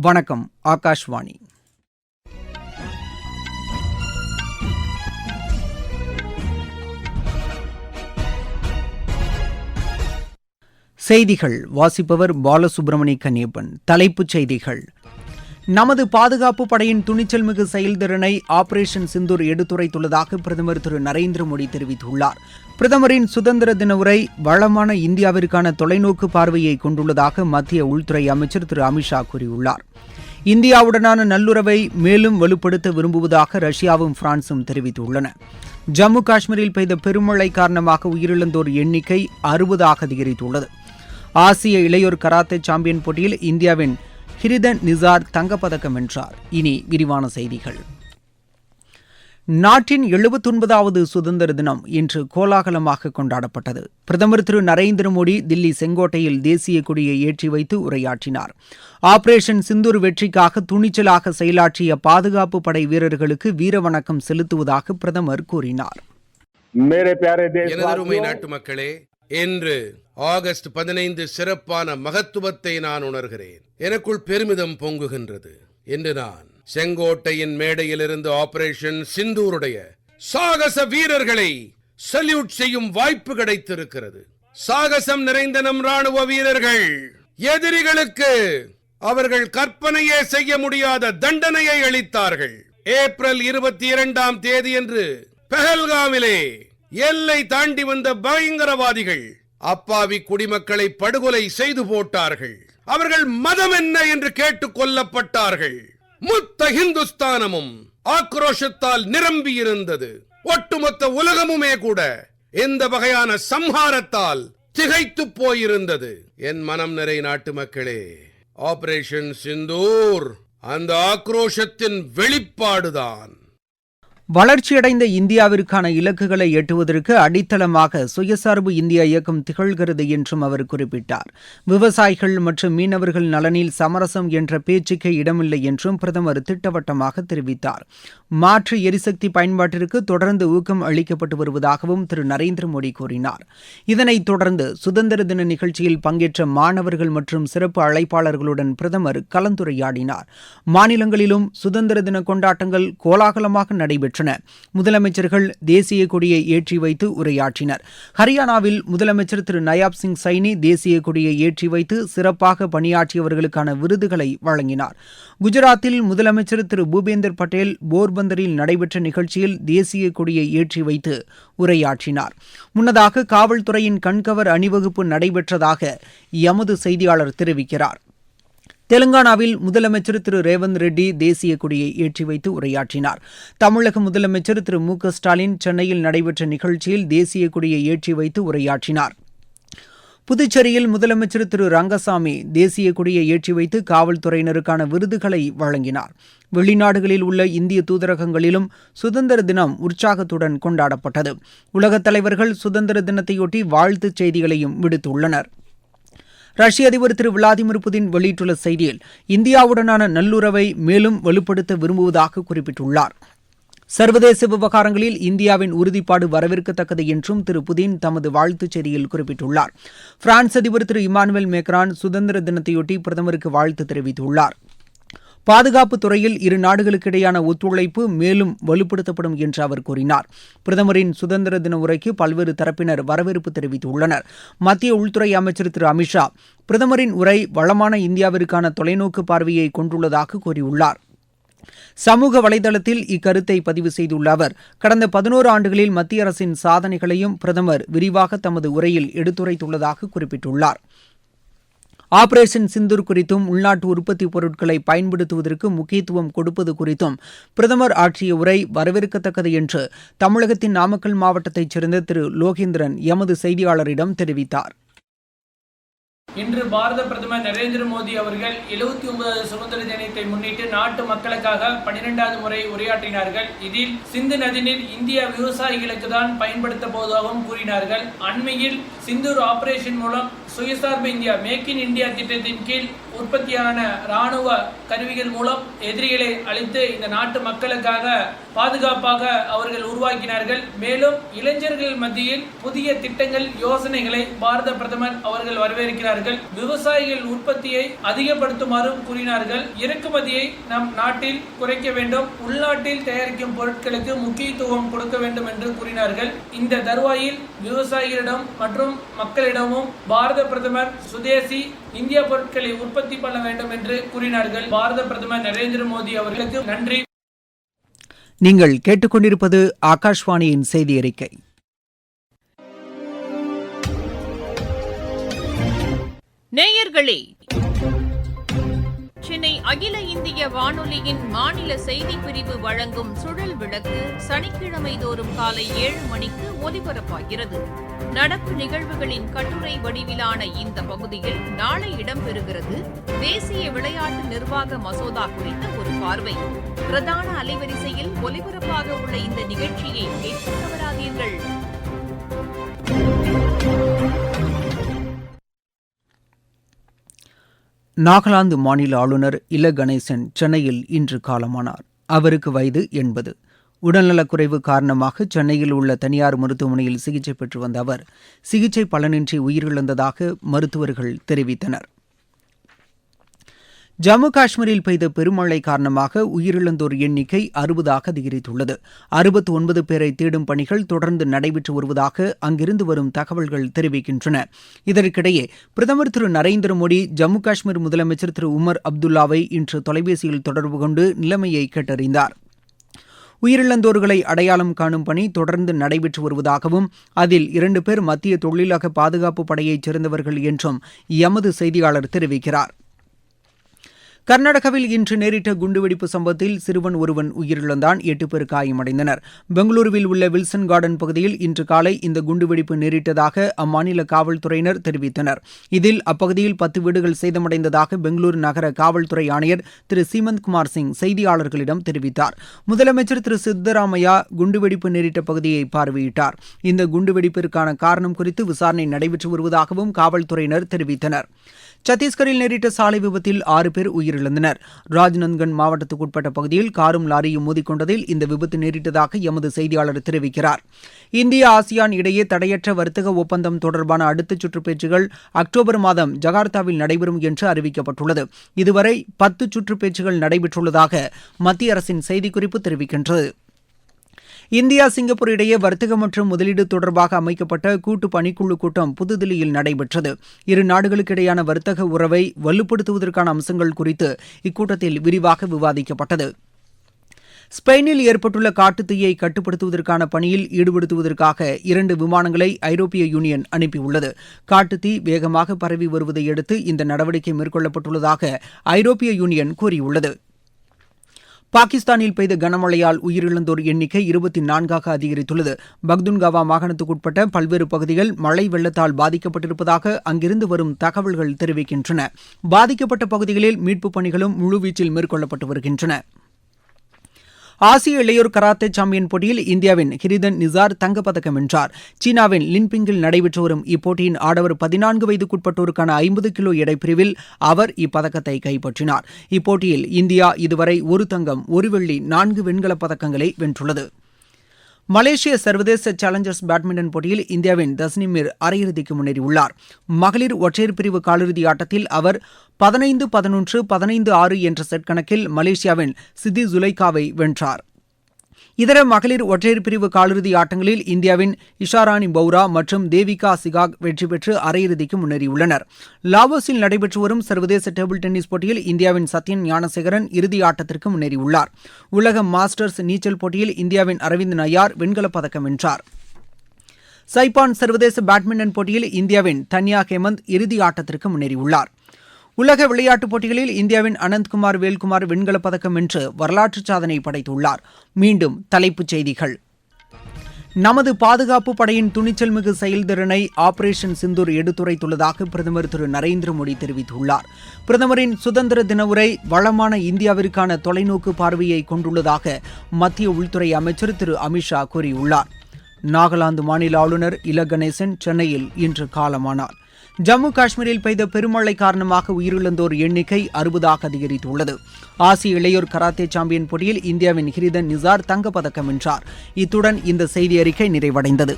வணக்கம் ஆகாஷ்வாணி. செய்திகள் வாசிப்பவர் பாலசுப்ரமணி கன்னியப்பன் தலைப்புச் செய்திகள். நமது பாதுகாப்பு படையின் துணிச்சல் மிகு செயல்திறனை ஆபரேஷன் சிந்தூர் எடுத்துரைத்துள்ளதாக பிரதமர் திரு நரேந்திர மோடி தெரிவித்துள்ளார். பிரதமரின் சுதந்திர தின உரை வளமான இந்தியாவிற்கான தொலைநோக்கு பார்வையை கொண்டுள்ளதாக மத்திய உள்துறை அமைச்சர் திரு அமித்ஷா கூறியுள்ளார். இந்தியாவுடனான நல்லுறவை மேலும் வலுப்படுத்த விரும்புவதாக ரஷ்யாவும் பிரான்சும் தெரிவித்துள்ளன. ஜம்மு காஷ்மீரில் பெய்த பெருமழை காரணமாக உயிரிழந்தோர் எண்ணிக்கை அறுபதாக அதிகரித்துள்ளது. ஆசிய இளையோர் கராத்தே சாம்பியன் போட்டியில் இந்தியாவின் ஹிரிதன் நிசார் தங்கப்பதக்கம் வென்றார். இனி விரிவான செய்திகள். நாட்டின் எழுபத்தொன்பதாவது சுதந்திர தினம் இன்று கோலாகலமாக கொண்டாடப்பட்டது. பிரதமர் திரு நரேந்திர மோடி தில்லி செங்கோட்டையில் தேசிய கொடியை ஏற்றி வைத்து உரையாற்றினார். ஆபரேஷன் சிந்தூர் வெற்றிக்காக துணிச்சலாக செயலாற்றிய பாதுகாப்பு படை வீரர்களுக்கு வீர வணக்கம் செலுத்துவதாக பிரதமர் கூறினார். இன்று ஆகஸ்ட் பதினைந்து சிறப்பான மகத்துவத்தை நான் உணர்கிறேன். எனக்குள் பெருமிதம் பொங்குகின்றது. இன்று நான் செங்கோட்டையின் மேடையிலிருந்து ஆபரேஷன் சிந்தூருடைய சாகச வீரர்களை சல்யூட் செய்யும் வாய்ப்பு கிடைத்திருக்கிறது. சாகசம் நிறைந்த நம் ராணுவ வீரர்கள் எதிரிகளுக்கு அவர்கள் கற்பனையே செய்ய முடியாத தண்டனையை அளித்தார்கள். ஏப்ரல் இருபத்தி இரண்டாம் தேதி என்று பெஹல்காமிலே எல்லை தாண்டி வந்த பயங்கரவாதிகள் அப்பாவி குடிமக்களை படுகொலை செய்து போட்டார்கள். அவர்கள் மதம் என்ன என்று கேட்டுக் கொல்லப்பட்டார்கள். மொத்த இந்துஸ்தானமும் ஆக்ரோஷத்தால் நிரம்பி இருந்தது ஒட்டுமொத்த உலகமுமே கூட இந்த வகையான சம்ஹாரத்தால் திகைத்து போயிருந்தது. என் மனம் நிறை நாட்டு மக்களே ஆபரேஷன் சிந்தூர் அந்த ஆக்ரோஷத்தின் வெளிப்பாடுதான். வளர்ச்சியடைந்த இந்தியாவிற்கான இலக்குகளை எட்டுவதற்கு அடித்தளமாக சுயசார்பு இந்தியா இயக்கம் திகழ்கிறது என்றும் அவர் குறிப்பிட்டார். விவசாயிகள் மற்றும் மீனவர்கள் நலனில் சமரசம் என்ற பேச்சுக்கே இடமில்லை என்றும் பிரதமர் திட்டவட்டமாக தெரிவித்தார். மாற்று எரிசக்தி பயன்பாட்டிற்கு தொடர்ந்து ஊக்கம் அளிக்கப்பட்டு வருவதாகவும் திரு. நரேந்திர மோடி கூறினார். இதனைத் தொடர்ந்து சுதந்திர தின நிகழ்ச்சியில் பங்கேற்ற மாணவர்கள் மற்றும் சிறப்பு அழைப்பாளர்களுடன் பிரதமர் கலந்துரையாடினார். மாநிலங்களிலும் சுதந்திர தின கொண்டாட்டங்கள் கோலாகலமாக நடைபெற்று நடைபெற்றன முதலமைச்சர்கள் தேசிய கொடியை ஏற்றி வைத்து உரையாற்றினர். ஹரியானாவில் முதலமைச்சர் திரு நயாப் சிங் சைனி தேசிய கொடியை ஏற்றி வைத்து சிறப்பாக பணியாற்றியவர்களுக்கான விருதுகளை வழங்கினார். குஜராத்தில் முதலமைச்சர் திரு பூபேந்தர் பட்டேல் போர்பந்தரில் நடைபெற்ற நிகழ்ச்சியில் தேசிய கொடியை ஏற்றி வைத்து உரையாற்றினார். முன்னதாக காவல்துறையின் கண்கவர் அணிவகுப்பு நடைபெற்றதாக எமது செய்தியாளர் தெரிவிக்கிறார். தெலங்கானாவில் முதலமைச்சர் திரு ரேவந்த் ரெட்டி தேசிய கொடியை ஏற்றி வைத்து உரையாற்றினார். தமிழக முதலமைச்சர் திரு மு க ஸ்டாலின் சென்னையில் நடைபெற்ற நிகழ்ச்சியில் தேசிய கொடியை ஏற்றி வைத்து உரையாற்றினார். புதுச்சேரியில் முதலமைச்சர் திரு ரங்கசாமி தேசிய கொடியை ஏற்றி வைத்து காவல்துறையினருக்கான விருதுகளை வழங்கினார். வெளிநாடுகளில் உள்ள இந்திய தூதரகங்களிலும் சுதந்திர தினம் உற்சாகத்துடன் கொண்டாடப்பட்டது. உலகத் தலைவர்கள் சுதந்திர தினத்தையொட்டி வாழ்த்துச் செய்திகளையும் விடுத்துள்ளனா் ரஷ்ய அதிபர் திரு விளாடிமிர் புதின் வெளியிட்டுள்ள செய்தியில் இந்தியாவுடனான நல்லுறவை மேலும் வலுப்படுத்த விரும்புவதாக குறிப்பிட்டுள்ளார். சர்வதேச விவகாரங்களில் இந்தியாவின் உறுதிப்பாடு வரவேற்கத்தக்கது என்றும் திரு புதின் தமது வாழ்த்துச் செய்தியில் குறிப்பிட்டுள்ளார். பிரான்ஸ் அதிபர் திரு இமானுவேல் மேக்ரான் சுதந்திர தினத்தையொட்டி பிரதமருக்கு வாழ்த்து தெரிவித்துள்ளார். பாதுகாப்பு துறையில் இரு நாடுகளுக்கிடையான ஒத்துழைப்பு மேலும் வலுப்படுத்தப்படும் என்று அவர் கூறினார். பிரதமரின் சுதந்திர தின உரைக்கு பல்வேறு தரப்பினர் வரவேற்பு தெரிவித்துள்ளனர். மத்திய உள்துறை அமைச்சர் திரு அமித்ஷா பிரதமரின் உரை வளமான இந்தியாவிற்கான தொலைநோக்கு பார்வையை கொண்டுள்ளதாக கூறியுள்ளார். சமூக வலைதளத்தில் இக்கருத்தை பதிவு செய்துள்ள அவர் கடந்த பதினோரு ஆண்டுகளில் மத்திய அரசின் சாதனைகளையும் பிரதமர் விரிவாக தமது உரையில் எடுத்துரைத்துள்ளதாக குறிப்பிட்டுள்ளார். ஆபரேஷன் சிந்தூர் குறித்தும் உள்நாட்டு உற்பத்தி பொருட்களை பயன்படுத்துவதற்கு முக்கியத்துவம் கொடுப்பது குறித்தும் பிரதமர் ஆற்றிய உரை வரவேற்கத்தக்கது என்று தமிழகத்தின் நாமக்கல் மாவட்டத்தைச் சேர்ந்த திரு லோகேந்திரன் எமது செய்தியாளரிடம் தெரிவித்தார். இன்று பாரத பிரதமர் நரேந்திர மோடி அவர்கள் எழுபத்தி ஒன்பதாவது சுதந்திர தினத்தை முன்னிட்டு நாட்டு மக்களுக்காக பன்னிரெண்டாவது முறை உரையாற்றினார்கள். இதில் சிந்து நதிநீர் இந்திய விவசாயிகளுக்கு தான் பயன்படுத்த போவதாகவும் கூறினார்கள். அண்மையில் சிந்தூர் ஆபரேஷன் மூலம் சுயசார்பு இந்தியா மேக் இன் இந்தியா திட்டத்தின் கீழ் உற்பத்தியான ராணுவ கருவிகள் மூலம் எதிரிகளை அழித்து இந்த நாட்டு மக்களுக்காக பாதுகாப்பாக அவர்கள் உருவாக்கினார்கள். மேலும் இளைஞர்கள் மத்தியில் புதிய திட்டங்கள் யோசனைகளை பாரத பிரதமர் அவர்கள் வரவேற்கிறார்கள். விவசாயிகள் உற்பத்தியை அதிகப்படுத்துமாறும் கூறினார்கள். இறக்குமதியை நம் நாட்டில் குறைக்க வேண்டும். உள்நாட்டில் தயாரிக்கும் பொருட்களுக்கு முக்கியத்துவம் கொடுக்க வேண்டும் என்று கூறினார்கள். இந்த தருவாயில் விவசாயிகளிடம் மற்றும் மக்களிடமும் பாரத பிரதமர் சுதேசி இந்திய பொருட்களை உற்பத்தி பண்ண வேண்டும் என்று கூறினார்கள். பாரத பிரதமர் நரேந்திர மோடி அவர்களுக்கு நன்றி. நீங்கள் கேட்டுக்கொண்டிருப்பது ஆகாஷ்வாணியின் செய்தி அறிக்கை. நேயர்களே சென்னை அகில இந்திய வானொலியின் மாநில செய்தி பிரிவு வழங்கும் சுழல் விளக்கு சனிக்கிழமை தோறும் காலை ஏழு மணிக்கு ஒலிபரப்பாகிறது. நடப்பு நிகழ்வுகளின் கட்டுரை வடிவிலான இந்த பகுதியில் நாளை இடம்பெறுகிறது தேசிய விளையாட்டு நிர்வாக மசோதா குறித்த ஒரு பார்வை. பிரதான அலைவரிசையில் ஒலிபரப்பாக உள்ள இந்த நிகழ்ச்சியை கேட்க தவறாதீர்கள் நாகாலாந்து மாநில ஆளுநர் இல கணேசன் சென்னையில் இன்று காலமானார். அவருக்கு வயது எண்பது. உடல்நலக்குறைவு காரணமாக சென்னையில் உள்ள தனியார் மருத்துவமனையில் சிகிச்சை பெற்று வந்த அவர் சிகிச்சை பலனின்றி உயிரிழந்ததாக மருத்துவர்கள் தெரிவித்தனர். ஜம்மு காஷ்மீரில் பெய்த பெருமழை காரணமாக உயிரிழந்தோர் எண்ணிக்கை அறுபதாக அதிகரித்துள்ளது. அறுபத்தி ஒன்பது பேரை தேடும் பணிகள் தொடர்ந்து நடைபெற்று வருவதாக அங்கிருந்து வரும் தகவல்கள் தெரிவிக்கின்றன. இதற்கிடையே பிரதமர் திரு நரேந்திர மோடி ஜம்மு காஷ்மீர் முதலமைச்சர் திரு உமர் அப்துல்லாவை இன்று தொலைபேசியில் தொடர்பு கொண்டு நிலைமையை கேட்டறிந்தார். உயிரிழந்தோர்களை அடையாளம் காணும் பணி தொடர்ந்து நடைபெற்று வருவதாகவும் அதில் இரண்டு பேர் மத்திய தொழிலக பாதுகாப்பு படையைச் சேர்ந்தவர்கள் என்றும் எமது செய்தியாளர் தெரிவிக்கிறார். கர்நாடகாவில் இன்று நேரிட்ட குண்டுவெடிப்பு சம்பவத்தில் சிறுவன் ஒருவன் உயிரிழந்தான். எட்டு பேர் காயமடைந்தனர். பெங்களூருவில் உள்ள வில்சன் கார்டன் பகுதியில் இன்று காலை இந்த குண்டுவெடிப்பு நேரிட்டதாக அம்மாநில காவல்துறையினர் தெரிவித்தனர். இதில் அப்பகுதியில் பத்து வீடுகள் சேதமடைந்ததாக பெங்களூரு நகர காவல்துறை ஆணையர் திரு சீமந்த் குமார் சிங் செய்தியாளர்களிடம் தெரிவித்தார். முதலமைச்சர் திரு சித்தராமையா குண்டுவெடிப்பு நேரிட்ட பகுதியை பார்வையிட்டார். இந்த குண்டுவெடிப்பிற்கான காரணம் குறித்து விசாரணை நடைபெற்று வருவதாகவும் காவல்துறையினர் தெரிவித்தனர். சத்தீஸ்கரில் நேரிட்ட சாலை விபத்தில் ஆறு பேர் உயிரிழந்தனர். ராஜ்நந்த்கன் மாவட்டத்துக்குட்பட்ட பகுதியில் காரும் லாரியும் மோதிக்கொண்டதில் இந்த விபத்து நேரிட்டதாக எமது செய்தியாளர் தெரிவிக்கிறார். இந்தியா ஆசியான் இடையே தடையற்ற வர்த்தக ஒப்பந்தம் தொடர்பான அடுத்த சுற்று பேச்சுகள் அக்டோபர் மாதம் ஜகார்த்தாவில் நடைபெறும் என்று அறிவிக்கப்பட்டுள்ளது. இதுவரை பத்து சுற்று பேச்சுகள் நடைபெற்றுள்ளதாக மத்திய அரசின் செய்திக்குறிப்பு தெரிவிக்கின்றது. இந்தியா சிங்கப்பூர் இடையே வர்த்தக மற்றும் முதலீடு தொடர்பாக அமைக்கப்பட்ட கூட்டு பணிக்குழு கூட்டம் புதுதில்லியில் நடைபெற்றது. இரு நாடுகளுக்கிடையான வர்த்தக உறவை வலுப்படுத்துவதற்கான அம்சங்கள் குறித்து இக்கூட்டத்தில் விரிவாக விவாதிக்கப்பட்டது. ஸ்பெயினில் ஏற்பட்டுள்ள காட்டுத்தீயை கட்டுப்படுத்துவதற்கான பணியில் ஈடுபடுத்துவதற்காக இரண்டு விமானங்களை ஐரோப்பிய யூனியன் அனுப்பியுள்ளது. காட்டுத்தீ வேகமாக பரவி வருவதை அடுத்து இந்த நடவடிக்கை மேற்கொள்ளப்பட்டுள்ளதாக ஐரோப்பிய யூனியன் கூறியுள்ளது. பாகிஸ்தானில் பெய்த கனமழையால் உயிரிழந்தோர் எண்ணிக்கை இருபத்தி நான்காக அதிகரித்துள்ளது. பக்துன்காவா மாகாணத்துக்குட்பட்ட பல்வேறு பகுதிகள் மழை வெள்ளத்தால் பாதிக்கப்பட்டிருப்பதாக அங்கிருந்து வரும் தகவல்கள் தெரிவிக்கின்றன. பாதிக்கப்பட்ட பகுதிகளில் மீட்புப் பணிகளும் முழுவீச்சில் மேற்கொள்ளப்பட்டு வருகின்றன. ஆசிய இளையோர் கராத்தே சாம்பியன் போட்டியில் இந்தியாவின் ஹிரிதன் நிசார் தங்கப்பதக்கம் வென்றார். சீனாவின் லின்பிங்கில் நடைபெற்று வரும் இப்போட்டியின் ஆடவர் பதினான்கு வயதுக்குட்பட்டோருக்கான ஐம்பது கிலோ எடைப்பிரிவில் அவர் இப்பதக்கத்தை கைப்பற்றினார். இப்போட்டியில் இந்தியா இதுவரை ஒரு தங்கம் ஒரு வெள்ளி நான்கு வெண்கலப் பதக்கங்களை வென்றுள்ளது. மலேசிய சர்வதேச சேலஞ்சர்ஸ் பேட்மிண்டன் போட்டியில் இந்தியாவின் தஸ்னிமிர் அரையிறுதிக்கு முன்னேறியுள்ளார். மகளிர் ஒற்றையர் பிரிவு காலிறுதி ஆட்டத்தில் அவர் பதினைந்து பதினொன்று பதினைந்து ஆறு என்ற செட் கணக்கில் மலேசியாவின் சித்தி ஜுலைகாவை வென்றார். இதர மகளிர் ஒற்றையர் பிரிவு காலிறுதி ஆட்டங்களில் இந்தியாவின் இஷாராணி பௌரா மற்றும் தேவிகா சிகாக் வெற்றி பெற்று அரையிறுதிக்கு முன்னேறியுள்ளனர். லாவோஸில் நடைபெற்று வரும் சர்வதேச டேபிள் டென்னிஸ் போட்டியில் இந்தியாவின் சத்யன் ஞானசேகரன் இறுதி ஆட்டத்திற்கு முன்னேறியுள்ளார். உலக மாஸ்டர்ஸ் நீச்சல் போட்டியில் இந்தியாவின் அரவிந்த் நயார் வெண்கலப் பதக்கம் வென்றார். சைப்பான் சர்வதேச பேட்மிண்டன் போட்டியில் இந்தியாவின் தன்யா ஹேமந்த் இறுதி ஆட்டத்திற்கு முன்னேறியுள்ளார். உலக விளையாட்டுப் போட்டிகளில் இந்தியாவின் அனந்த்குமார் வேல்குமார் வெண்கலப் பதக்கம் வென்று வரலாற்று சாதனை படைத்துள்ளார். மீண்டும் தலைப்புச் செய்திகள். நமது பாதுகாப்பு படையின் துணிச்சல் மிகு செயல்திறனை ஆபரேஷன் சிந்தூர் எடுத்துரைத்துள்ளதாக பிரதமர் திரு. நரேந்திர மோடி தெரிவித்துள்ளார். பிரதமரின் சுதந்திர தின உரை வளமான இந்தியாவிற்கான தொலைநோக்கு பார்வையை கொண்டுள்ளதாக மத்திய உள்துறை அமைச்சர் திரு. அமித்ஷா கூறியுள்ளார். நாகாலாந்து மாநில ஆளுநர் இல கணேசன் சென்னையில் இன்று காலமானார். ஜம்மு காஷ்மீரில் பெய்த பெருமழை காரணமாக உயிரிழந்தோர் எண்ணிக்கை அறுபதாக அதிகரித்துள்ளது. ஆசிய இளையோர் கராத்தே சாம்பியன் போட்டியில் இந்தியாவின் ஹிரிதன் நிசார் தங்கப்பதக்கம் வென்றார். இத்துடன் இந்த செய்தி அறிக்கை நிறைவடைந்தது.